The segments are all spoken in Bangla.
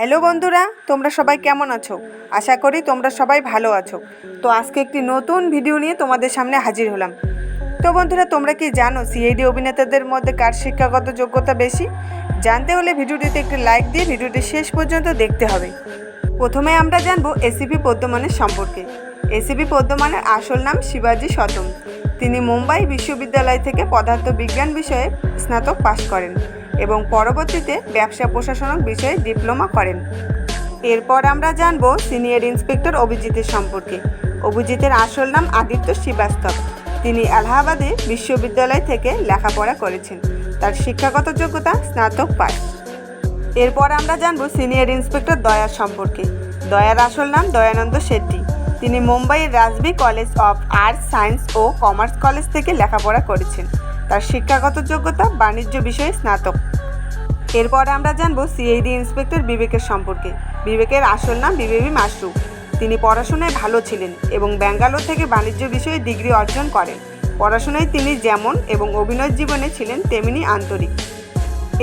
হ্যালো বন্ধুরা, তোমরা সবাই কেমন আছো? আশা করি তোমরা সবাই ভালো আছো। তো আজকে একটি নতুন ভিডিও নিয়ে তোমাদের সামনে হাজির হলাম। তো বন্ধুরা, তোমরা কি জানো সিআইডি অভিনেতাদের মধ্যে কার শিক্ষাগত যোগ্যতা বেশি? জানতে হলে ভিডিওটিতে একটি লাইক দিয়ে ভিডিওটি শেষ পর্যন্ত দেখতে হবে। প্রথমে আমরা জানব এসিপি পদ্মমানের সম্পর্কে। এসিপি পদ্মমানের আসল নাম শিবাজি সতম। তিনি মুম্বাই বিশ্ববিদ্যালয় থেকে পদার্থ বিজ্ঞান বিষয়ে স্নাতক পাশ করেন। এবং পরবর্তীতে ব্যবসা প্রশাসনক বিষয়ে ডিপ্লোমা করেন। এরপর আমরা জানব সিনিয়র ইন্সপেক্টর অভিজিতের সম্পর্কে। অভিজিতের আসল নাম আদিত্য শ্রীবাস্তব। তিনি এলাহাবাদে বিশ্ববিদ্যালয় থেকে লেখাপড়া করেছেন। তার শিক্ষাগত যোগ্যতা স্নাতক পাস এরপর আমরা জানব সিনিয়র ইন্সপেক্টর দয়ার সম্পর্কে। দয়ার আসল নাম দয়ানন্দ শেট্টি। তিনি মুম্বাইয়ের রাজবি কলেজ অফ আর্টস, সায়েন্স ও কমার্স কলেজ থেকে লেখাপড়া করেছেন। তার শিক্ষাগত যোগ্যতা বাণিজ্য বিষয়ে স্নাতক। এরপর আমরা জানব সিআইডি ইন্সপেক্টর বিবেকের সম্পর্কে। বিবেকের আসল নাম বিবেবি মাসরু তিনি পড়াশোনায় ভালো ছিলেন এবং ব্যাঙ্গালোর থেকে বাণিজ্য বিষয়ে ডিগ্রি অর্জন করেন। পড়াশোনায় তিনি যেমন এবং অভিনয় জীবনে ছিলেন তেমনি আন্তরিক।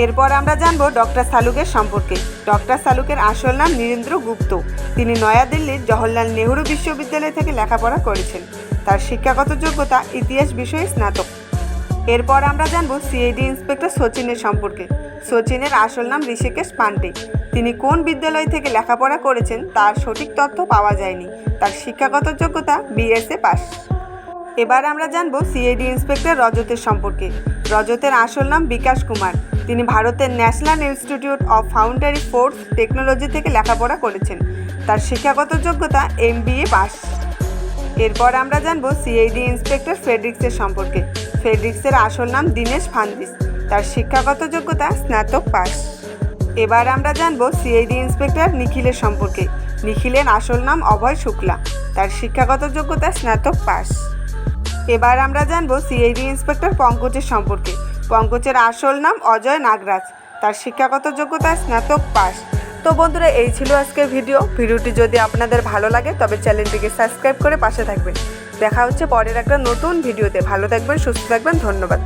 এরপর আমরা জানব ডক্টর সালুকের সম্পর্কে। ডক্টর সালুকের আসল নাম নীরেন্দ্র গুপ্ত। তিনি নয়াদিল্লির জওহরলাল নেহরু বিশ্ববিদ্যালয় থেকে লেখাপড়া করেছেন। তার শিক্ষাগত যোগ্যতা ইতিহাস বিষয়ে স্নাতক। এরপর আমরা জানব সিআইডি ইন্সপেক্টর সচিনের সম্পর্কে। সচিনের আসল নাম ঋষিকেশ পান্ডে। তিনি কোন বিদ্যালয় থেকে লেখাপড়া করেছেন তার সঠিক তথ্য পাওয়া যায়নি। তার শিক্ষাগত যোগ্যতা বিএসএ পাস। এবার আমরা জানব সিআইডি ইন্সপেক্টর রজতের সম্পর্কে। রজতের আসল নাম বিকাশ কুমার। তিনি ভারতের national institute of foundry forge technology থেকে লেখাপড়া করেছেন। তার শিক্ষাগত যোগ্যতা এম পাস। এরপর আমরা জানব সিআইডি ইন্সপেক্টর ফেডরিক্সের সম্পর্কে। ফেডরিক্সের আসল নাম দীনেশ ফান্দিস তার শিক্ষাগত যোগ্যতা স্নাতক পাস। এবার আমরা জানব সিআইডি ইন্সপেক্টর নিখিলের সম্পর্কে। নিখিলের আসল নাম অভয় শুক্লা। তার শিক্ষাগত যোগ্যতা স্নাতক পাস। এবার আমরা জানব সিআইডি ইন্সপেক্টর পঙ্কজের সম্পর্কে। পঙ্কজের আসল নাম অজয় নাগরাজ। তার শিক্ষাগত যোগ্যতা স্নাতক পাস। তো বন্ধুরা, এই ছিল আজকের ভিডিও। ভিডিওটি যদি আপনাদের ভালো লাগে, তবে চ্যানেলটিকে সাবস্ক্রাইব করে পাশে থাকবেন। দেখা হচ্ছে পরের একটা নতুন ভিডিওতে। ভালো থাকবেন সুস্থ থাকবেন ধন্যবাদ।